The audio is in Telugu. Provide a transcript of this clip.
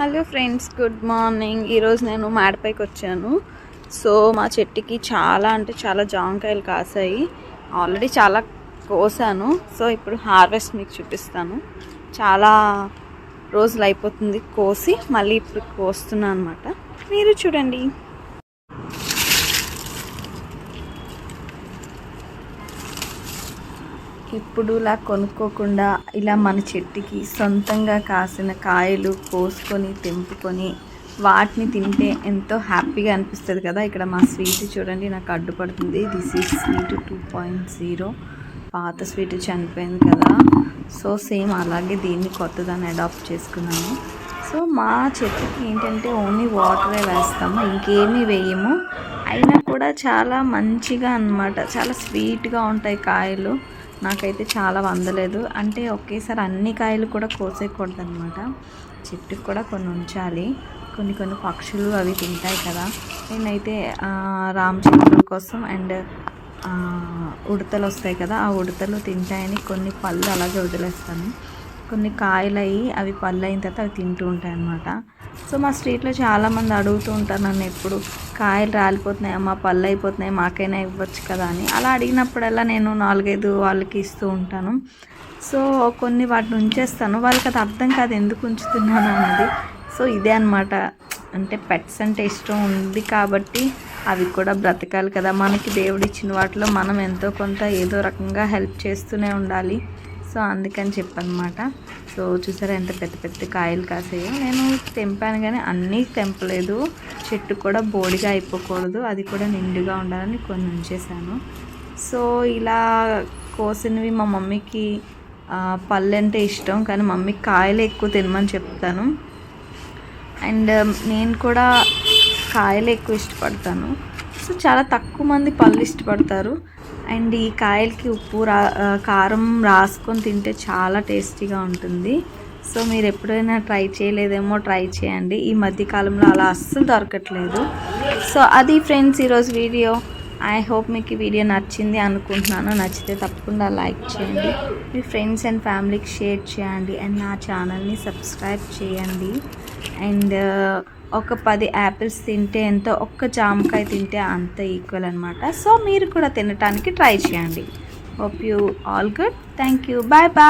Hello friends good morning. ఈరోజు నేను మేడపైకి వచ్చాను. సో మా చెట్టుకి చాలా అంటే చాలా జామకాయలు కాసాయి. ఆల్రెడీ చాలా కోసాను. సో ఇప్పుడు హార్వెస్ట్ మీకు చూపిస్తాను. చాలా రోజులు అయిపోతుంది కోసి మళ్ళీ ఇప్పుడు కోస్తున్నాను అనమాట మీరు చూడండి. ఇప్పుడు ఇలా కొనుక్కోకుండా ఇలా మన చెట్టుకి సొంతంగా కాసిన కాయలు కోసుకొని తెంపుకొని వాటిని తింటే ఎంతో హ్యాపీగా అనిపిస్తుంది కదా. ఇక్కడ మా స్వీట్ చూడండి నాకు అడ్డుపడుతుంది. This is sweet two point zero పాత స్వీట్ చనిపోయింది కదా. సో సేమ్ అలాగే దీన్ని కొత్తదాన్ని అడాప్ట్ చేసుకున్నాను. సో మా చెట్టుకి ఏంటంటే ఓన్లీ వాటరే వేస్తాము ఇంకేమీ వేయము. అయినా కూడా చాలా మంచిగా అన్నమాట. చాలా స్వీట్గా ఉంటాయి కాయలు. నాకైతే చాలా వందలేదు. అంటే ఒకేసారి అన్ని కాయలు కూడా కోసేయకూడదు అనమాట చెట్టుకు కూడా కొన్ని ఉంచాలి. కొన్ని కొన్ని పక్షులు అవి తింటాయి కదా. నేనైతే రామచంద్రుల కోసం అండ్ ఉడతలు వస్తాయి కదా ఆ ఉడతలు తింటాయని కొన్ని పళ్ళు అలాగే వదిలేస్తాను. కొన్ని కాయలు అయ్యి అవి పళ్ళు అయిన తర్వాత అవి తింటూ ఉంటాయి అన్నమాట సో మా స్ట్రీట్లో చాలామంది అడుగుతూ ఉంటారు నన్ను ఎప్పుడు కాయలు రాలిపోతున్నాయి? అమ్మ పళ్ళు అయిపోతున్నాయి? మాకైనా ఇవ్వచ్చు కదా? అని. అలా అడిగినప్పుడల్లా నేను నాలుగైదు వాళ్ళకి ఇస్తూ ఉంటాను. సో కొన్ని వాటిని ఉంచేస్తాను వాళ్ళకి అది అర్థం కాదు ఎందుకు ఉంచుతున్నాను అన్నది. సో ఇదే అనమాట అంటే పెట్స్ అంటే ఇష్టం ఉంది కాబట్టి అవి కూడా బ్రతకాలి కదా. మనకి దేవుడు ఇచ్చిన వాటిలో మనం ఎంతో కొంత ఏదో రకంగా హెల్ప్ చేస్తూనే ఉండాలి. సో అందుకని చెప్పనమాట సో చూసారా ఎంత పెద్ద పెద్ద కాయలు కాసాయో. నేను తెంపాను కానీ అన్నీ తెంపలేదు. చెట్టు కూడా బోడిగా అయిపోకూడదు. అది కూడా నిండుగా ఉండాలని కొన్ని ఉంచేసాను సో ఇలా కోసినవి మా మమ్మీకి పళ్ళు అంటే ఇష్టం కానీ మమ్మీ కాయలు ఎక్కువ తినమని చెప్తాను. అండ్ నేను కూడా కాయలు ఎక్కువ ఇష్టపడతాను. చాలా తక్కువ మంది పళ్ళు ఇష్టపడతారు. అండ్ ఈ కాయలకి ఉప్పు రా కారం రాసుకొని తింటే చాలా టేస్టీగా ఉంటుంది. సో మీరు ఎప్పుడైనా ట్రై చేయలేదేమో ట్రై చేయండి. ఈ మధ్యకాలంలో అలా అస్సలు దొరకట్లేదు. సో అది ఫ్రెండ్స్ ఈరోజు వీడియో. ఐ హోప్ మీకు ఈ వీడియో నచ్చింది అనుకుంటున్నాను. నచ్చితే తప్పకుండా లైక్ చేయండి. మీ ఫ్రెండ్స్ అండ్ ఫ్యామిలీకి షేర్ చేయండి. అండ్ నా ఛానల్ని సబ్స్క్రైబ్ చేయండి. అండ్ ఒక పది యాపిల్స్ తింటే ఎంత ఒక్క జామకాయ తింటే అంత ఈక్వల్ అనమాట సో మీరు కూడా తినటానికి ట్రై చేయండి. Hope you all good thank you bye bye